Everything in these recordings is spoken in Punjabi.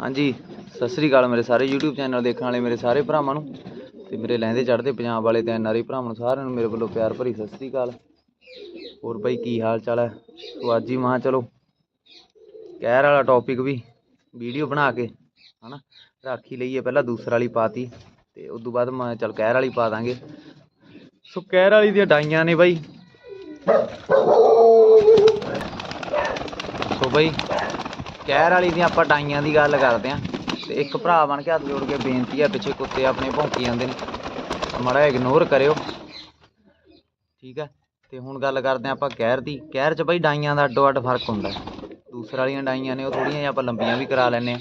ਹਾਂਜੀ, ਸਤਿ ਸ੍ਰੀ ਅਕਾਲ ਮੇਰੇ ਸਾਰੇ YouTube ਚੈਨਲ ਦੇਖਣ ਵਾਲੇ, ਮੇਰੇ ਸਾਰੇ ਭਰਾਵਾਂ ਨੂੰ ਤੇ ਮੇਰੇ ਲਹਿੰਦੇ ਚੜ੍ਹਦੇ ਪੰਜਾਬ ਵਾਲੇ ਤੇ ਐਨਆਰਆਈ ਭਰਾਵਾਂ ਨੂੰ ਸਾਰਿਆਂ ਨੂੰ ਮੇਰੇ ਵੱਲੋਂ ਪਿਆਰ ਭਰੀ ਸਤਿ ਸ੍ਰੀ ਅਕਾਲ। ਹੋਰ ਬਾਈ ਕੀ ਹਾਲ ਚਾਲ ਹੈ? ਸੋ ਅੱਜ ਹੀ ਮਹਾਂ ਚਲੋ, ਕਹਿਰ ਵਾਲਾ ਟੌਪਿਕ ਵੀ ਵੀਡੀਓ ਬਣਾ ਕੇ, ਹਨਾ, ਰਾਖੀ ਲਈਏ ਪਹਿਲਾਂ ਦੂਸਰਾ ਵਾਲੀ ਪਾਤੀ ਤੇ ਉਸ ਤੋਂ ਬਾਅਦ ਮੈਂ ਚਲ ਕਹਿਰ ਵਾਲੀ ਪਾ ਦਾਂਗੇ। ਸੋ ਕਹਿਰ ਵਾਲੀ ਦੀਆਂ ਡਾਈਆਂ ਨੇ ਬਾਈ। ਸੋ ਬਾਈ ਕਹਿਰ ਵਾਲੀ ਦੀਆਂ ਆਪਾਂ ਡਾਈਆਂ ਦੀ ਗੱਲ ਕਰਦੇ ਆਂ ਤੇ ਇੱਕ ਭਰਾ ਬਣ ਕੇ ਹੱਥ ਜੋੜ ਕੇ ਬੇਨਤੀ ਆ, ਪਿੱਛੇ ਕੁੱਤੇ ਆਪਣੇ ਭੌਂਕੀ ਜਾਂਦੇ ਨੇ। ਮਾੜਾ ਇਗਨੋਰ ਕਰਿਓ। ਠੀਕ ਹੈ ਤੇ ਹੁਣ ਗੱਲ ਕਰਦੇ ਆਂ ਆਪਾਂ ਕਹਿਰ ਦੀ। ਕਹਿਰ 'ਚ ਬਾਈ ਡਾਈਆਂ ਦਾ ਅੱਡੋ ਅੱਡ ਫ਼ਰਕ ਹੁੰਦਾ ਹੈ। ਦੂਸਰ ਵਾਲੀਆਂ ਡਾਈਆਂ ਨੇ, ਉਹ ਥੋੜੀਆਂ ਜਿਹੀਆਂ ਆਪਾਂ ਲੰਬੀਆਂ ਵੀ ਕਰਾ ਲੈਂਦੇ ਆ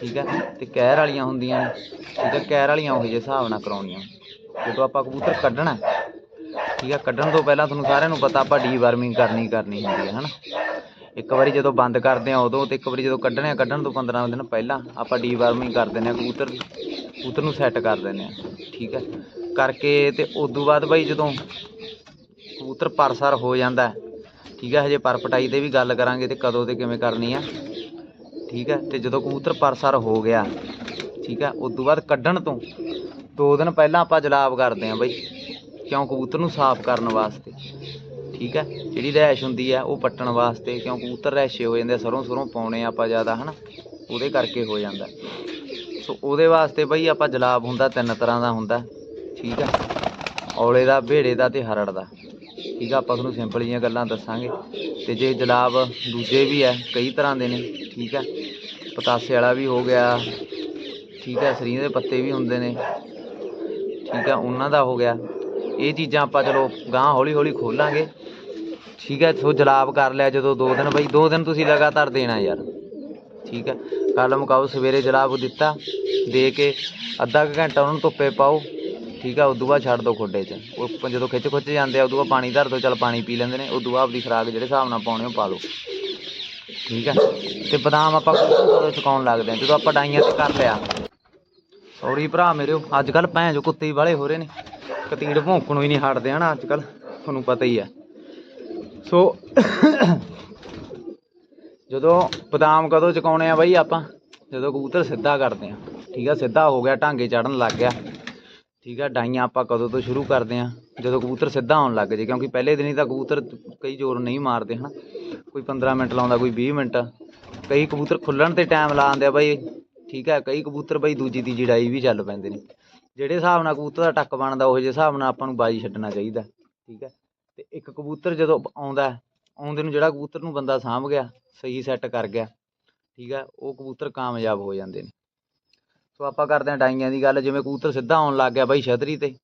ਠੀਕ ਹੈ ਤੇ ਕਹਿਰ ਵਾਲੀਆਂ ਹੁੰਦੀਆਂ ਨੇ। ਠੀਕ ਹੈ ਕਹਿਰ ਵਾਲੀਆਂ ਉਹ ਜਿਹੇ ਹਿਸਾਬ ਨਾਲ ਕਰਾਉਣੀਆਂ। ਜਦੋਂ ਆਪਾਂ ਕਬੂਤਰ ਕੱਢਣਾ ਠੀਕ ਹੈ ਕੱਢਣ ਤੋਂ ਪਹਿਲਾਂ ਤੁਹਾਨੂੰ ਸਾਰਿਆਂ ਨੂੰ ਪਤਾ ਆਪਾਂ ਡੀਵਾਰਮਿੰਗ ਕਰਨੀ ਕਰਨੀ ਹੁੰਦੀ ਹੈ, ਹਨਾ? ਇੱਕ ਵਾਰੀ ਜਦੋਂ ਬੰਦ ਕਰਦੇ ਆ ਉਦੋਂ ਤੇ ਇੱਕ ਵਾਰੀ ਜਦੋਂ ਕੱਢਣੇ ਆ, ਕੱਢਣ ਤੋਂ 15 ਦਿਨ ਪਹਿਲਾਂ ਆਪਾਂ ਡੀਵਾਰਮਿੰਗ ਕਰ ਦਿੰਦੇ ਆ, ਕਬੂਤਰ ਦੀ ਕਬੂਤਰ ਨੂੰ ਸੈੱਟ ਕਰ ਦਿੰਦੇ ਆ, ਠੀਕ ਹੈ ਕਰਕੇ ਤੇ ਉਦੋਂ ਬਾਅਦ ਬਾਈ ਜਦੋਂ ਕਬੂਤਰ ਪਰਸਰ ਹੋ ਜਾਂਦਾ, ਠੀਕ ਹੈ ਹਜੇ ਪਰ ਪਟਾਈ ਤੇ ਵੀ ਗੱਲ ਕਰਾਂਗੇ ਤੇ ਕਦੋਂ ਤੇ ਕਿਵੇਂ ਕਰਨੀ ਆ, ਠੀਕ ਹੈ ਤੇ ਜਦੋਂ ਕਬੂਤਰ ਪਰਸਰ ਹੋ ਗਿਆ, ਠੀਕ ਹੈ ਉਦੋਂ ਬਾਅਦ ਕੱਢਣ ਤੋਂ ਦੋ ਦਿਨ ਪਹਿਲਾਂ ਆਪਾਂ ਜਲਾਬ ਕਰਦੇ ਆ ਬਾਈ, ਕਿਉਂ ਕਬੂਤਰ ਨੂੰ ਸਾਫ਼ ਕਰਨ ਵਾਸਤੇ। ਠੀਕ ਹੈ ਜਿਹੜੀ ਰਹਿਸ਼ ਹੁੰਦੀ ਹੈ ਉਹ ਪੱਟਣ ਵਾਸਤੇ ਕਿਉਂ ਕਬੂਤਰ ਰਹਿਸ਼ੇ ਹੋ ਜਾਂਦੇ ਆ, ਸਰੋਂ ਸਰੋਂ ਪਾਉਣੇ ਆਪਾਂ ਜ਼ਿਆਦਾ ਹਨਾ? ਉਹਦੇ ਕਰਕੇ ਹੋ ਜਾਂਦਾ। ਸੋ ਉਹਦੇ ਵਾਸਤੇ ਬਈ ਆਪਾਂ ਜਲਾਬ ਹੁੰਦਾ ਤਿੰਨ ਤਰ੍ਹਾਂ ਦਾ ਹੁੰਦਾ ਠੀਕ ਹੈ ਔਲੇ ਦਾ ਭੇੜੇ ਦਾ ਤੇ ਹਰੜ ਦਾ। ਠੀਕ ਆ? ਆਪਾਂ ਤੁਹਾਨੂੰ ਸਿੰਪਲ ਜਿਹੀਆਂ ਗੱਲਾਂ ਦੱਸਾਂਗੇ। ਤੇ ਜੇ ਜਲਾਬ ਦੂਜੇ ਵੀ ਹੈ ਕਈ ਤਰ੍ਹਾਂ ਦੇ ਨੇ ਠੀਕ ਹੈ ਪਤਾਸੇ ਵਾਲਾ ਵੀ ਹੋ ਗਿਆ ਠੀਕ ਹੈ ਸਰੀਂ ਦੇ ਪੱਤੇ ਵੀ ਹੁੰਦੇ ਨੇ ਠੀਕ ਹੈ ਉਹਨਾਂ ਦਾ ਹੋ ਗਿਆ। ਇਹ ਚੀਜ਼ਾਂ ਆਪਾਂ ਚਲੋ ਗਾਂ ਹੌਲੀ ਹੌਲੀ ਖੋਲਾਂਗੇ। ਠੀਕ ਹੈ, ਸੋ ਜਲਾਬ ਕਰ ਲਿਆ ਜਦੋਂ ਦੋ ਦਿਨ, ਬਈ ਦੋ ਦਿਨ ਤੁਸੀਂ ਲਗਾਤਾਰ ਦੇਣਾ ਯਾਰ। ਠੀਕ ਹੈ, ਕੱਲ ਮੁਕਾਓ ਸਵੇਰੇ ਜਲਾਬ ਦਿੱਤਾ, ਦੇ ਕੇ ਅੱਧਾ ਕੁ ਘੰਟਾ ਉਹਨਾਂ ਨੂੰ ਧੁੱਪੇ ਪਾਓ, ਠੀਕ ਆ ਉਦੋਂ ਬਾਅਦ ਛੱਡ ਦਿਓ ਖੋਡੇ 'ਚ। ਉਹ ਜਦੋਂ ਖਿੱਚ ਖੁੱਚ ਜਾਂਦੇ ਆ, ਉਦੋਂ ਬਾਅਦ ਪਾਣੀ ਧਰ ਦਿਓ ਚੱਲ ਪਾਣੀ ਪੀ ਲੈਂਦੇ ਨੇ, ਉਦੋਂ ਬਾਅਦ ਆਪਦੀ ਖੁਰਾਕ ਜਿਹੜੇ ਹਿਸਾਬ ਨਾਲ ਪਾਉਣੇ, ਉਹ ਪਾ ਲਓ। ਠੀਕ ਹੈ, ਤੇ ਬਦਾਮ ਆਪਾਂ ਕਦੋਂ ਚੁਕਾਉਣ ਲੱਗਦੇ ਆ ਜਦੋਂ ਆਪਾਂ ਡਾਈਆਂ ਤੇ ਕਰ ਲਿਆ। ਸੌਰੀ ਭਰਾ ਮੇਰਿਓ ਅੱਜ ਕੱਲ ਭੈਣ ਜੋ ਕੁੱਤੇ ਹੀ ਵਾਲੇ ਹੋ ਰਹੇ ਨੇ ਕਤੀੜ ਭੌਂਕਣੋਂ ਹੀ ਨਹੀਂ ਹਟਦੇ ਹਨਾ, ਅੱਜ ਕੱਲ ਤੁਹਾਨੂੰ ਪਤਾ ਹੀ ਆ ਸੋ ਜਦੋਂ ਬਦਾਮ ਕਦੋਂ ਚੁਕਾਉਣੇ ਆ ਬਾਈ ਆਪਾਂ? ਜਦੋਂ ਕਬੂਤਰ ਸਿੱਧਾ ਕਰਦੇ ਆ। ਠੀਕ ਆ, ਸਿੱਧਾ ਹੋ ਗਿਆ, ਢਾਂਗੇ ਚੜਨ ਲੱਗ ਗਿਆ। ਠੀਕ ਆ, ਡਾਈਆਂ ਆਪਾਂ ਕਦੋਂ ਤੋਂ ਸ਼ੁਰੂ ਕਰਦੇ ਆ? ਜਦੋਂ ਕਬੂਤਰ ਸਿੱਧਾ ਆਉਣ ਲੱਗ ਜੇ, ਕਿਉਂਕਿ ਪਹਿਲੇ ਦਿਨ ਹੀ ਤਾਂ ਕਬੂਤਰ ਕਈ ਜ਼ੋਰ ਨਹੀਂ ਮਾਰਦੇ, ਹਨਾ? ਕੋਈ 15 ਮਿੰਟ ਲਾਉਂਦਾ, ਕੋਈ 20 ਮਿੰਟ। ਕਈ ਕਬੂਤਰ ਖੁੱਲਣ ਤੇ ਟਾਈਮ ਲਾਉਂਦੇ ਆ ਬਾਈ। ਠੀਕ ਹੈ ਕਈ ਕਬੂਤਰ ਬਾਈ ਦੂਜੀ ਤੀਜੀ ਡਾਈ ਵੀ ਚੱਲ ਪੈਂਦੇ ਨੇ। ਜਿਹੜੇ ਹਿਸਾਬ ਨਾਲ ਕਬੂਤਰ ਦਾ ਟੱਕ ਬਣਦਾ, ਉਹ ਜਿਹੇ ਹਿਸਾਬ ਨਾਲ ਆਪਾਂ ਨੂੰ ਬਾਜੀ ਛੱਡਣਾ ਚਾਹੀਦਾ। ਠੀਕ ਹੈ ਤੇ ਇੱਕ ਕਬੂਤਰ ਜਦੋਂ ਆਉਂਦਾ ਆਉਂਦੇ ਨੂੰ ਜਿਹੜਾ ਕਬੂਤਰ ਨੂੰ ਬੰਦਾ ਸਾਂਭ ਗਿਆ, ਸਹੀ ਸੈੱਟ ਕਰ ਗਿਆ, ਠੀਕ ਹੈ, ਉਹ ਕਬੂਤਰ ਕਾਮਯਾਬ ਹੋ ਜਾਂਦੇ ਨੇ ਸੋ ਆਪਾਂ ਕਰਦੇ ਹਾਂ ਡਾਈਆਂ ਦੀ ਗੱਲ, ਜਿਵੇਂ ਕਬੂਤਰ ਸਿੱਧਾ ਆਉਣ ਲੱਗ ਗਿਆ ਬਾਈ ਛਤਰੀ ਤੇ,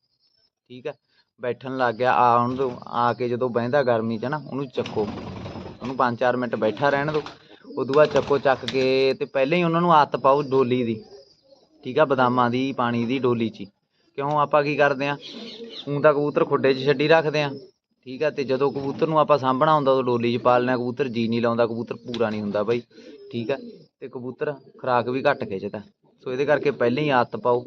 ਠੀਕ ਹੈ, ਬੈਠਣ ਲੱਗ ਗਿਆ, ਆ ਹੁਣ ਆ ਕੇ ਜਦੋਂ ਬਹਿੰਦਾ ਗਰਮੀ 'ਚ ਨਾ, ਉਹਨੂੰ ਚੱਕੋ, ਉਹਨੂੰ 5-4 ਮਿੰਟ ਬੈਠਾ ਰਹਿਣ ਦਿਓ ਉਦੋਂ ਬਾਅਦ ਚੱਕੋ ਚੱਕ ਕੇ ਤੇ ਪਹਿਲਾਂ ਹੀ ਉਹਨਾਂ ਨੂੰ ਆਦਤ ਪਾਓ ਡੋਲੀ ਦੀ, ਠੀਕ ਆ ਬਦਾਮਾਂ ਦੀ, ਪਾਣੀ ਦੀ ਡੋਲੀ 'ਚ ਹੀ। ਕਿਉਂ ਆਪਾਂ ਕੀ ਕਰਦੇ ਆ ਊਂ ਤਾਂ ਕਬੂਤਰ ਖੁੱਡੇ 'ਚ ਛੱਡੀ ਰੱਖਦੇ ਆ ਠੀਕ ਆ, ਤੇ ਜਦੋਂ ਕਬੂਤਰ ਨੂੰ ਆਪਾਂ ਸਾਂਭਣਾ ਹੁੰਦਾ, ਉਦੋਂ ਡੋਲੀ 'ਚ ਪਾਲਣਾ ਕਬੂਤਰ ਜੀ ਨਹੀਂ ਲਾਉਂਦਾ, ਕਬੂਤਰ ਪੂਰਾ ਨਹੀਂ ਹੁੰਦਾ ਬਾਈ, ਠੀਕ ਆ, ਤੇ ਕਬੂਤਰ ਖੁਰਾਕ ਵੀ ਘੱਟ ਖਿੱਚਦਾ। ਸੋ ਇਹਦੇ ਕਰਕੇ ਪਹਿਲਾਂ ਹੀ ਆਦਤ ਪਾਓ।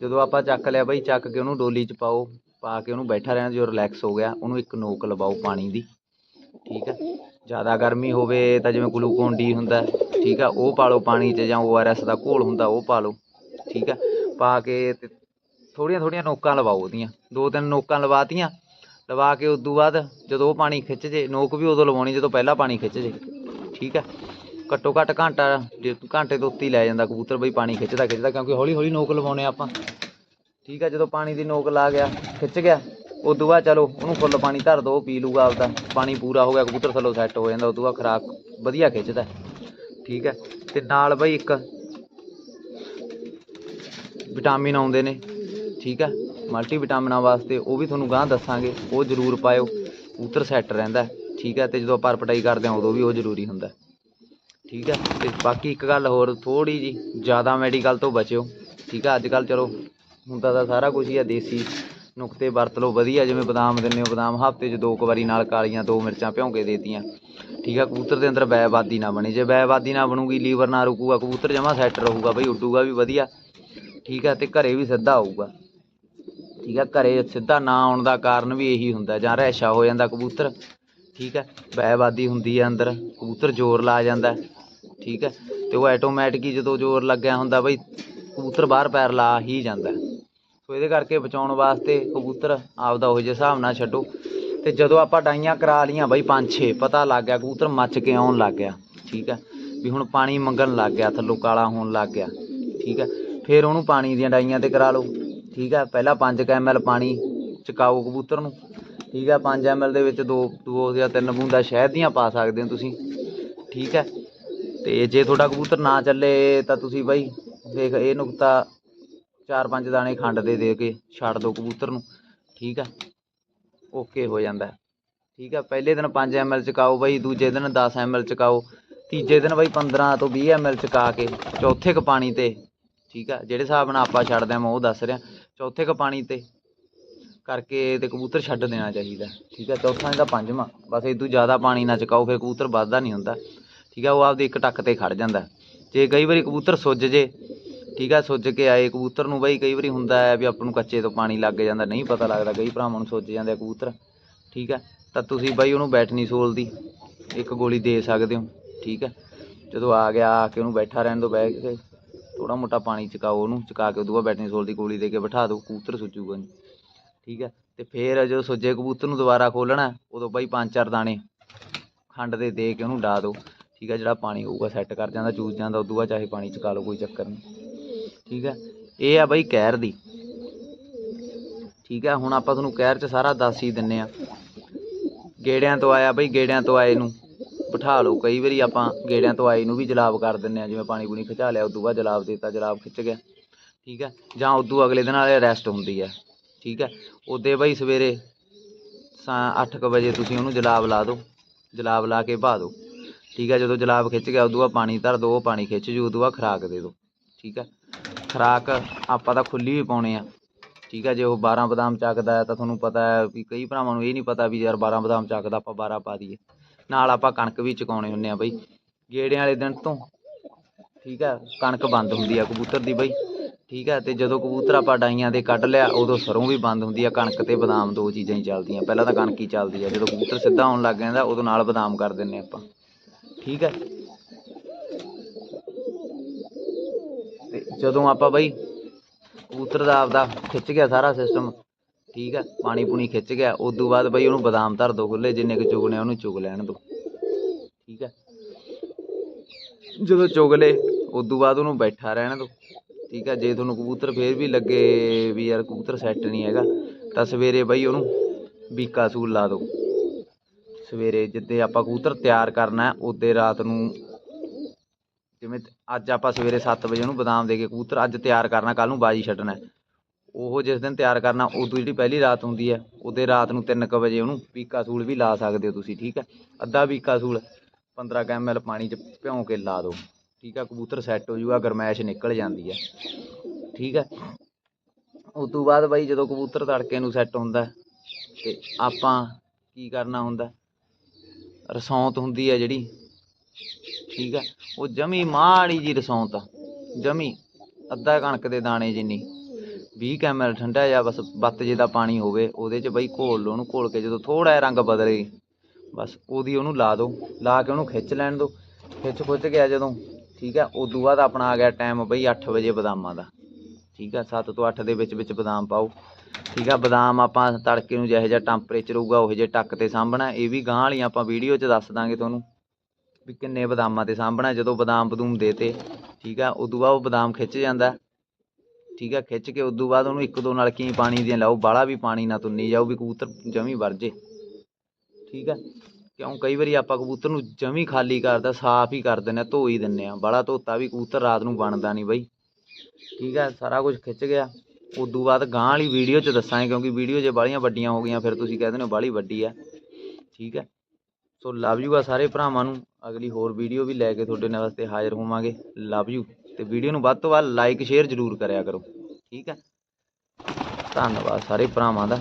ਜਦੋਂ ਆਪਾਂ ਚੱਕ ਲਿਆ ਬਾਈ, ਚੱਕ ਕੇ ਉਹਨੂੰ ਡੋਲੀ 'ਚ ਪਾਓ, ਪਾ ਕੇ ਉਹਨੂੰ ਬੈਠਾ ਰਹਿਣ ਜੋ ਰਿਲੈਕਸ ਹੋ ਗਿਆ, ਉਹਨੂੰ ਇੱਕ ਨੋਕ ਲਵਾਓ ਪਾਣੀ ਦੀ, ਠੀਕ ਹੈ ਜ਼ਿਆਦਾ ਗਰਮੀ ਹੋਵੇ ਤਾਂ ਜਿਵੇਂ ਗਲੂਕੋਨ ਡੀ ਹੁੰਦਾ, ਠੀਕ ਆ, ਉਹ ਪਾ ਲਓ ਪਾਣੀ 'ਚ ਜਾਂ ਓਆਰਐਸ ਦਾ ਘੋਲ ਹੁੰਦਾ, ਉਹ ਪਾ ਲਓ, ਠੀਕ ਹੈ ਪਾ ਕੇ ਤੇ ਥੋੜ੍ਹੀਆਂ ਥੋੜ੍ਹੀਆਂ ਨੋਕਾਂ ਲਵਾਓ ਉਹਦੀਆਂ ਦੋ ਤਿੰਨ ਨੋਕਾਂ ਲਵਾਤੀਆਂ ਲਵਾ ਕੇ ਉਦੋਂ ਬਾਅਦ ਜਦੋਂ ਉਹ ਪਾਣੀ ਖਿੱਚ ਜੇ ਨੋਕ ਵੀ ਉਦੋਂ ਲਵਾਉਣੀ ਜਦੋਂ ਪਹਿਲਾਂ ਪਾਣੀ ਖਿੱਚ ਜੇ ਠੀਕ ਹੈ ਘੱਟੋ ਘੱਟ ਘੰਟਾ ਡੇਢ ਘੰਟੇ ਤੋਂ ਉੱਤੇ ਲੈ ਜਾਂਦਾ ਕਬੂਤਰ ਬਈ ਪਾਣੀ ਖਿੱਚਦਾ ਖਿੱਚਦਾ, ਕਿਉਂਕਿ ਹੌਲੀ ਹੌਲੀ ਨੋਕ ਲਵਾਉਣੇ ਆਪਾਂ। ਠੀਕ ਹੈ ਜਦੋਂ ਪਾਣੀ ਦੀ ਨੋਕ ਲਾ ਗਿਆ, ਖਿੱਚ ਗਿਆ, ਉਦੋਂ ਬਾਅਦ ਚਲੋ ਉਹਨੂੰ ਫੁੱਲ ਪਾਣੀ ਧਰ ਦੋ, ਪੀ ਲੂਗਾ ਆਪਦਾ। ਪਾਣੀ ਪੂਰਾ ਹੋ ਗਿਆ, ਕਬੂਤਰ ਥੱਲੋਂ ਸੈੱਟ ਹੋ ਜਾਂਦਾ, ਉਦੋਂ ਬਾਅਦ ਖੁਰਾਕ ਵਧੀਆ ਖਿੱਚਦਾ। ਠੀਕ ਹੈ ਤੇ ਨਾਲ ਬਈ ਇੱਕ ਵਿਟਾਮਿਨ ਆਉਂਦੇ ਨੇ, ਠੀਕ ਹੈ ਮਲਟੀ ਵਿਟਾਮਿਨਾਂ ਵਾਸਤੇ ਉਹ ਵੀ ਤੁਹਾਨੂੰ ਗਾਂ ਦੱਸਾਂਗੇ, ਉਹ ਜ਼ਰੂਰ ਪਾਇਓ। ਕਬੂਤਰ ਸੈੱਟ ਰਹਿੰਦਾ ਠੀਕ ਹੈ? ਤੇ ਜਦੋਂ ਪਰ ਪਟਾਈ ਕਰਦੇ ਹਾਂ, ਉਦੋਂ ਵੀ ਉਹ ਜ਼ਰੂਰੀ ਹੁੰਦਾ ਠੀਕ ਹੈ? ਤੇ ਬਾਕੀ ਇੱਕ ਗੱਲ ਹੋਰ ਥੋੜੀ ਜੀ ਜ਼ਿਆਦਾ ਮੈਡੀਕਲ ਤੋਂ ਬਚਿਓ। ਠੀਕ ਹੈ? ਅੱਜ ਕੱਲ ਚਲੋ ਹੁੰਦਾ ਤਾਂ ਸਾਰਾ ਕੁਝ ਹੀ ਆ, ਦੇਸੀ ਨੁਕਤੇ ਵਰਤ ਲਓ, ਵਧੀਆ, ਜਿਵੇਂ ਬਦਾਮ ਦਿੰਦੇ ਹੋ, ਬਦਾਮ ਹਫ਼ਤੇ 'ਚ ਦੋ ਕੁ ਵਾਰੀ ਨਾਲ ਕਾਲੀਆਂ, ਦੋ ਮਿਰਚਾਂ ਭਿਉਂ ਕੇ ਦੇਤੀਆਂ। ਠੀਕ ਆ ਕਬੂਤਰ ਦੇ ਅੰਦਰ ਬੈਬਾਦੀ ਨਾ ਬਣੇ। ਜੇ ਬੈਬਾਦੀ ਨਾ ਬਣੂਗੀ, ਲੀਵਰ ਨਾ ਰੁਕੂਗਾ, ਕਬੂਤਰ ਜਮਾ ਸੈੱਟ ਰਹੂਗਾ, ਬਈ ਉੱਡੂਗਾ ਵੀ ਵਧੀਆ। ਠੀਕ ਆ ਤੇ ਘਰੇ ਵੀ ਸਿੱਧਾ ਆਊਗਾ। ਠੀਕ ਹੈ, ਘਰੇ ਸਿੱਧਾ ਨਾ ਆਉਣ ਦਾ ਕਾਰਨ ਵੀ ਇਹੀ ਹੁੰਦਾ, ਜਾਂ ਰਹਿਸ਼ਾ ਹੋ ਜਾਂਦਾ ਕਬੂਤਰ, ਠੀਕ ਹੈ ਬੈਬਾਦੀ ਹੁੰਦੀ ਹੈ ਅੰਦਰ, ਕਬੂਤਰ ਜ਼ੋਰ ਲਾ ਜਾਂਦਾ, ਠੀਕ ਹੈ, ਤੇ ਉਹ ਆਟੋਮੈਟਿਕ ਹੀ ਜਦੋਂ ਜ਼ੋਰ ਲੱਗਿਆ ਹੁੰਦਾ ਬਈ, ਕਬੂਤਰ ਬਾਹਰ ਪੈਰ ਲਾ ਹੀ ਜਾਂਦਾ। ਸੋ ਇਹਦੇ ਕਰਕੇ ਬਚਾਉਣ ਵਾਸਤੇ ਕਬੂਤਰ ਆਪਦਾ ਉਹ ਜਿਹੇ ਹਿਸਾਬ ਨਾਲ ਛੱਡੋ, ਤੇ ਜਦੋਂ ਆਪਾਂ ਡਾਈਆਂ ਕਰਾ ਲੀਆਂ ਬਈ ਪੰਜ ਛੇ, ਪਤਾ ਲੱਗ ਗਿਆ ਕਬੂਤਰ ਮੱਚ ਕੇ ਆਉਣ ਲੱਗ ਗਿਆ, ਠੀਕ ਹੈ, ਵੀ ਹੁਣ ਪਾਣੀ ਮੰਗਣ ਲੱਗ ਗਿਆ, ਥੱਲੋਂ ਕਾਲਾ ਹੋਣ ਲੱਗ ਗਿਆ, ਠੀਕ ਹੈ, ਫਿਰ ਉਹਨੂੰ ਪਾਣੀ ਦੀਆਂ ਡਾਈਆਂ ਤੇ ਕਰਾ ਲਓ। ਠੀਕ ਹੈ ਪਹਿਲਾਂ 5 ਐਮਐਲ ਪਾਣੀ ਚਕਾਓ ਕਬੂਤਰ ਨੂੰ। ਠੀਕ ਹੈ 5 ਐਮਐਲ ਦੇ ਵਿੱਚ ਦੋ ਦੋ ਜਾਂ ਤਿੰਨ ਬੂੰਦਾਂ ਸ਼ਹਿਦ ਦੀਆਂ ਪਾ ਸਕਦੇ ਹੋ ਤੁਸੀਂ। ਠੀਕ ਹੈ ਤੇ ਜੇ ਤੁਹਾਡਾ ਕਬੂਤਰ ਨਾ ਚੱਲੇ ਤਾਂ ਤੁਸੀਂ ਬਾਈ, ਦੇਖ ਇਹ ਨੁਕਤਾ ਚਾਰ ਪੰਜ ਦਾਣੇ ਖੰਡ ਦੇ ਦੇ ਕੇ ਛੱਡ ਦਿਓ ਕਬੂਤਰ ਨੂੰ। ਠੀਕ ਹੈ ਓਕੇ ਹੋ ਜਾਂਦਾ। ਠੀਕ ਹੈ ਪਹਿਲੇ ਦਿਨ 5 ਐਮਐਲ ਚਕਾਓ ਬਾਈ, ਦੂਜੇ ਦਿਨ 10 ਐਮਐਲ ਚਕਾਓ ਤੀਜੇ ਦਿਨ ਬਾਈ 15 ਤੋਂ 20 ਐਮਐਲ ਚਕਾ ਕੇ ਚੌਥੇ ਕ ਪਾਣੀ ਤੇ, ਠੀਕ ਹੈ ਜਿਹੜੇ ਹਿਸਾਬ ਨਾਲ ਆਪਾਂ ਛੱਡਦੇ ਆ ਮੈਂ ਉਹ ਦੱਸ ਰਿਹਾ। ਚੌਥੇ ਕ ਪਾਣੀ ਤੇ ਕਰਕੇ ਤੇ ਕਬੂਤਰ ਛੱਡ ਦੇਣਾ ਚਾਹੀਦਾ। ਠੀਕ ਹੈ ਚੌਥਾ ਇਹਦਾ ਪੰਜਵਾਂ। ਬਸ ਇਹ ਤੋਂ ਜ਼ਿਆਦਾ ਪਾਣੀ ਨਾ ਚਕਾਓ, ਫਿਰ ਕਬੂਤਰ ਵੱਧਦਾ ਨਹੀਂ ਹੁੰਦਾ। ਠੀਕ ਹੈ ਉਹ ਆਪਦੀ ਇੱਕ ਟੱਕ ਤੇ ਖੜ ਜਾਂਦਾ। ਜੇ ਕਈ ਵਾਰੀ ਕਬੂਤਰ ਸੁੱਜ ਜੇ, ਠੀਕ ਹੈ ਸੁੱਜ ਕੇ ਆਏ, ਕਬੂਤਰ ਨੂੰ ਬਈ ਕਈ ਵਾਰੀ ਹੁੰਦਾ ਹੈ ਵੀ ਆਪਾਂ ਨੂੰ ਕੱਚੇ ਤੋਂ ਪਾਣੀ ਲੱਗ ਜਾਂਦਾ, ਨਹੀਂ ਪਤਾ ਲੱਗਦਾ, ਕਈ ਭਰਾਵਾਂ ਨੂੰ ਸੁੱਜ ਜਾਂਦੇ ਕਬੂਤਰ। ਠੀਕ ਹੈ ਤਾਂ ਤੁਸੀਂ ਬਾਈ ਉਹਨੂੰ ਬੈਠਣੀ ਸੋਲ ਦੀ, ਇੱਕ ਗੋਲੀ ਦੇ ਸਕਦੇ ਹੋ। ਠੀਕ ਹੈ ਜਦੋਂ ਆ ਗਿਆ, ਆ ਕੇ ਉਹਨੂੰ ਬੈਠਾ ਰਹਿਣ ਦਿਓ ਬਹਿ ਕੇ। ਥੋੜਾ ਮੋਟਾ ਪਾਣੀ ਚਕਾਓ ਉਹਨੂੰ, ਚਕਾ ਕੇ ਉਦੋਂ ਬਾਅਦ ਬੈਠਣੀ ਸੋਲ ਦੀ ਗੋਲੀ ਦੇ ਕੇ ਬਿਠਾ ਦਿਓ ਕਬੂਤਰ ਸੁੱਜੂਗਾ ਨਹੀਂ। ਠੀਕ ਹੈ? ਤੇ ਫੇਰ ਜਦੋਂ ਸੁੱਜੇ ਕਬੂਤਰ ਨੂੰ ਦੁਬਾਰਾ ਖੋਲਣਾ ਉਦੋਂ ਬਾਈ ਪੰਜ ਚਾਰ ਦਾਣੇ ਖੰਡ ਦੇ ਦੇ ਕੇ ਉਹਨੂੰ ਡਾ ਦਿਓ ਠੀਕ ਹੈ? ਜਿਹੜਾ ਪਾਣੀ ਹੋਊਗਾ ਸੈੱਟ ਕਰ ਜਾਂਦਾ, ਚੂਸ ਜਾਂਦਾ ਉਦੋਂ ਬਾਅਦ ਚਾਹੇ ਪਾਣੀ ਚਕਾ ਲਓ, ਕੋਈ ਚੱਕਰ ਨਹੀਂ। ਠੀਕ ਹੈ? ਇਹ ਆ ਬਾਈ ਕਹਿਰ ਦੀ। ਠੀਕ ਹੈ? ਹੁਣ ਆਪਾਂ ਤੁਹਾਨੂੰ ਕਹਿਰ 'ਚ ਸਾਰਾ ਦੱਸ ਹੀ ਦਿੰਨੇ ਆ। ਗੇੜਿਆਂ ਤੋਂ ਆਇਆ ਬਈ, ਗੇੜਿਆਂ ਤੋਂ ਆਏ ਨੂੰ। ਬਿਠਾ ਲਓ। ਕਈ ਵਾਰੀ ਆਪਾਂ ਗੇੜਿਆਂ ਤੋਂ ਆਏ ਨੂੰ ਵੀ ਜਲਾਬ ਕਰ ਦਿੰਨੇ ਆ ਜਿਵੇਂ ਪਾਣੀ ਪੂਣੀ ਖਿਚਾ ਲਿਆ, ਉਦੋਂ ਬਾਅਦ ਜਲਾਬ ਦੇਤਾ, ਜਲਾਬ ਖਿੱਚ ਗਿਆ। ਠੀਕ ਹੈ? ਜਾਂ ਉਦੋਂ ਅਗਲੇ ਦਿਨ ਵਾਲੇ ਰੈਸਟ ਹੁੰਦੀ ਹੈ। ਠੀਕ ਹੈ? ਉਹਦੇ ਬਈ ਸਵੇਰੇ ਸਾ 8:00 ਵਜੇ ਤੁਸੀਂ ਉਹਨੂੰ ਜਲਾਬ ਲਾ ਦਿਓ। ਜਲਾਬ ਲਾ ਕੇ ਭਾ ਦਿਓ। ਠੀਕ ਹੈ? ਜਦੋਂ ਜਲਾਬ ਖਿੱਚ ਗਿਆ, ਉਦੋਂ ਬਾਅਦ ਪਾਣੀ ਧਰ ਦਿਓ, ਉਹ ਪਾਣੀ ਖਿੱਚ ਜੂ, ਉਦੋਂ ਬਾਅਦ ਖੁਰਾਕ ਦੇ ਦਿਓ। ਠੀਕ ਹੈ? ਖੁਰਾਕ ਆਪਾਂ ਤਾਂ ਖੁੱਲੀ ਵੀ ਪਾਉਣੇ ਆ। ਠੀਕ ਹੈ? ਜੇ ਉਹ 12 ਬਦਾਮ ਚੱਕਦਾ ਹੈ ਤਾਂ ਤੁਹਾਨੂੰ ਪਤਾ ਹੈ ਵੀ ਕਈ ਭਰਾਵਾਂ ਨੂੰ ਇਹ ਨਹੀਂ ਪਤਾ ਵੀ ਯਾਰ 12 ਬਦਾਮ ਚੱਕਦਾ, ਆਪਾਂ 12 ਪਾ ਦਈਏ। ਨਾਲ ਆਪਾਂ ਕਣਕ ਵੀ ਚੁਕਾਉਣੇ ਹੁੰਨੇ ਆ ਬਈ। ਗੇੜਿਆਂ ਵਾਲੇ ਦਿਨ ਤੋਂ, ਠੀਕ ਹੈ ਕਣਕ ਬੰਦ ਹੁੰਦੀ ਆ ਕਬੂਤਰ ਦੀ ਬਈ। ਠੀਕ ਹੈ ਤੇ ਜਦੋਂ ਕਬੂਤਰ ਆਪਾਂ ਡਾਈਆਂ ਦੇ ਕੱਢ ਲਿਆ, ਉਦੋਂ ਸਰੋਂ ਵੀ ਬੰਦ ਹੁੰਦੀ ਆ, ਕਣਕ ਤੇ ਬਦਾਮ ਦੋ ਚੀਜ਼ਾਂ ਹੀ ਚੱਲਦੀਆਂ। ਪਹਿਲਾਂ ਤਾਂ ਕਣਕ ਹੀ ਚੱਲਦੀ ਆ, ਜਦੋਂ ਕਬੂਤਰ ਸਿੱਧਾ ਆਉਣ ਲੱਗ ਜਾਂਦਾ, ਉਦੋਂ ਨਾਲ ਬਦਾਮ ਕਰ ਦਿੰਨੇ ਆਪਾਂ। ਠੀਕ ਹੈ ਤੇ ਜਦੋਂ ਆਪਾਂ ਬਈ ਕਬੂਤਰ ਦਾ ਆਪਦਾ ਖਿੱਚ ਗਿਆ ਸਾਰਾ ਸਿਸਟਮ ਠੀਕ ਹੈ ਪਾਣੀ ਪੂਣੀ ਖਿੱਚ ਗਿਆ ਉਸ ਤੋਂ ਬਾਅਦ ਬਈ ਉਹਨੂੰ ਬਦਾਮ ਧਰ ਦੋ ਖੁੱਲੇ ਜਿੰਨੇ ਕੁ ਚੁਗਣੇ ਉਹਨੂੰ ਚੁਗ ਲੈਣ ਦੋ। ਠੀਕ ਹੈ ਜਦੋਂ ਚੁਗ ਲੇ ਉਸ ਤੋਂ ਬਾਅਦ ਉਹਨੂੰ ਬੈਠਾ ਰਹਿਣ ਦੋ। ਠੀਕ ਹੈ ਜੇ ਤੁਹਾਨੂੰ ਕਬੂਤਰ ਫੇਰ ਵੀ ਲੱਗੇ ਵੀ ਯਾਰ ਕਬੂਤਰ ਸੈੱਟ ਨਹੀਂ ਹੈਗਾ, ਤਾਂ ਸਵੇਰੇ ਬਈ ਉਹਨੂੰ ਬੀਕਾ ਸੂਲ ਲਾ ਦੋ। ਸਵੇਰੇ ਜਿੱਦੇ ਆਪਾਂ ਕਬੂਤਰ ਤਿਆਰ ਕਰਨਾ ਹੈ ਉਹਦੇ ਰਾਤ ਨੂੰ ਜਿਵੇਂ ਅੱਜ ਆਪਾਂ ਸਵੇਰੇ 7 ਵਜੇ ਉਹਨੂੰ ਬਦਾਮ ਦੇ ਕੇ ਕਬੂਤਰ ਅੱਜ ਤਿਆਰ ਕਰਨਾ ਕੱਲ ਨੂੰ ਬਾਜੀ ਛੱਡਣਾ। ਉਹ ਜਿਸ ਦਿਨ ਤਿਆਰ ਕਰਨਾ ਉਦੋਂ ਜਿਹੜੀ ਪਹਿਲੀ ਰਾਤ ਹੁੰਦੀ ਹੈ ਉਹਦੇ ਰਾਤ ਨੂੰ 3:00 ਵਜੇ ਉਹਨੂੰ ਪੀਕਾ ਸੂਲ ਵੀ ਲਾ ਸਕਦੇ ਹੋ ਤੁਸੀਂ ਠੀਕ ਹੈ? ਅੱਧਾ ਪੀਕਾ ਸੂਲ 15 ਐਮਐਲ ਪਾਣੀ 'ਚ ਭਿਉਂ ਕੇ ਲਾ ਦਿਓ ਠੀਕ ਹੈ? ਕਬੂਤਰ ਸੈੱਟ ਹੋ ਜਾਊਗਾ ਗਰਮੈਸ਼ ਨਿਕਲ ਜਾਂਦੀ ਹੈ ਠੀਕ ਹੈ? ਉਸ ਤੋਂ ਬਾਅਦ ਬਾਈ ਜਦੋਂ ਕਬੂਤਰ ਤੜਕੇ ਨੂੰ ਸੈੱਟ ਹੁੰਦਾ ਹੈ, ਤੇ ਆਪਾਂ ਕੀ ਕਰਨਾ ਹੁੰਦਾ? ਰਸੌਂਤ ਹੁੰਦੀ ਹੈ ਜਿਹੜੀ ਠੀਕ ਹੈ? ਉਹ ਜਮੀ ਮਾੜੀ ਜੀ ਰਸੌਂਤ ਆ ਜਮੀ ਅੱਧਾ ਕਣਕ ਦੇ ਦਾਣੇ ਜਿੰਨੀ 20 ਐਮਐਲ ਠੰਡਾ ਜਾਂ ਬਸ ਬੱਤ ਜੇ ਦਾ ਪਾਣੀ ਹੋਵੇ, ਉਹਦੇ 'ਚ ਬਈ ਘੋਲ ਲਓ ਉਹਨੂੰ, ਘੋਲ ਕੇ ਜਦੋਂ ਥੋੜਾ ਜਿਹਾ ਰੰਗ ਬਦਲੇ, ਬਸ ਉਹਦੀ ਉਹਨੂੰ ਲਾ ਦਿਓ, ਲਾ ਕੇ ਉਹਨੂੰ ਖਿੱਚ ਲੈਣ ਦਿਓ, ਖਿੱਚ ਖੁੱਚ ਗਿਆ ਜਦੋਂ, ਠੀਕ ਹੈ ਉਦੋਂ ਬਾਅਦ ਆਪਣਾ ਆ ਗਿਆ ਟਾਈਮ ਬਈ 8 ਵਜੇ ਬਦਾਮਾਂ ਦਾ, ਠੀਕ ਹੈ 7 ਤੋਂ 8 ਦੇ ਵਿੱਚ ਵਿੱਚ ਬਦਾਮ ਪਾਓ, ਠੀਕ ਆ, ਬਦਾਮ ਆਪਾਂ ਤੜਕੇ ਨੂੰ ਜਿਹੋ ਜਿਹਾ ਟੈਂਪਰੇਚਰ ਹੋਊਗਾ, ਉਹੋ ਜਿਹੇ ਟੱਕ ਤੇ ਸਾਂਭਣਾ, ਇਹ ਵੀ ਗਾਂ ਵਾਲੀਆਂ ਆਪਾਂ ਵੀਡੀਓ 'ਚ ਦੱਸ ਦਾਂਗੇ ਤੁਹਾਨੂੰ, ਵੀ ਕਿੰਨੇ ਬਦਾਮਾਂ ਤੇ ਸਾਂਭਣਾ, ਜਦੋਂ ਬਦਾਮ ਬਦੂਮ ਦੇਤੇ, ਠੀਕ ਆ, ਉਦੋਂ ਬਾਅਦ ਉਹ ਬਦਾਮ ਖਿੱਚ ਜਾਂਦਾ ਠੀਕ ਆ, ਖਿੱਚ ਕੇ ਉਦੋਂ ਬਾਅਦ ਉਹਨੂੰ ਇੱਕ ਦੋ ਨਲਕੀਆਂ ਪਾਣੀ ਦੀਆਂ ਲਾਓ ਬਾਹਲਾ ਵੀ ਪਾਣੀ ਨਾ ਤੁੰਨੀ ਜਾਓ ਵੀ ਕਬੂਤਰ ਜਮੀ ਵਰ ਜੇ। ਠੀਕ ਆ, ਕਿਉਂ ਕਈ ਵਾਰੀ ਆਪਾਂ ਕਬੂਤਰ ਨੂੰ ਜਮੀ ਖਾਲੀ ਕਰਦਾ ਸਾਫ਼ ਹੀ ਕਰ ਦਿੰਦੇ ਆ ਧੋ ਹੀ ਦਿੰਦੇ ਆ। ਬਾਹਲਾ ਧੋਤਾ ਵੀ ਕਬੂਤਰ ਰਾਤ ਨੂੰ ਬਣਦਾ ਨਹੀਂ ਬਈ। ਠੀਕ ਆ, ਸਾਰਾ ਕੁਝ ਖਿੱਚ ਗਿਆ। ਉਦੋਂ ਬਾਅਦ ਗਾਂ ਵਾਲੀ ਵੀਡੀਓ 'ਚ ਦੱਸਾਂਗੇ, ਕਿਉਂਕਿ ਵੀਡੀਓ ਜੇ ਬਾਹਲੀਆਂ ਵੱਡੀਆਂ ਹੋ ਗਈਆਂ, ਫਿਰ ਤੁਸੀਂ ਕਹਿ ਦਿੰਦੇ ਹੋ ਬਾਹਲੀ ਵੱਡੀ ਆ। ਠੀਕ ਹੈ ਸੋ ਲਵ ਯੂ ਆ ਸਾਰੇ ਭਰਾਵਾਂ ਨੂੰ। ਅਗਲੀ ਹੋਰ ਵੀਡੀਓ ਵੀ ਲੈ ਕੇ ਤੁਹਾਡੇ ਨਾਲ ਵਾਸਤੇ ਹਾਜ਼ਰ ਹੋਵਾਂਗੇ। Love you. ਤੇ ਵੀਡੀਓ ਨੂੰ ਵੱਧ ਤੋਂ ਵੱਧ ਲਾਈਕ ਸ਼ੇਅਰ ਜ਼ਰੂਰ ਕਰਿਆ ਕਰੋ। ਠੀਕ ਹੈ? ਧੰਨਵਾਦ ਸਾਰੇ ਭਰਾਵਾਂ ਦਾ।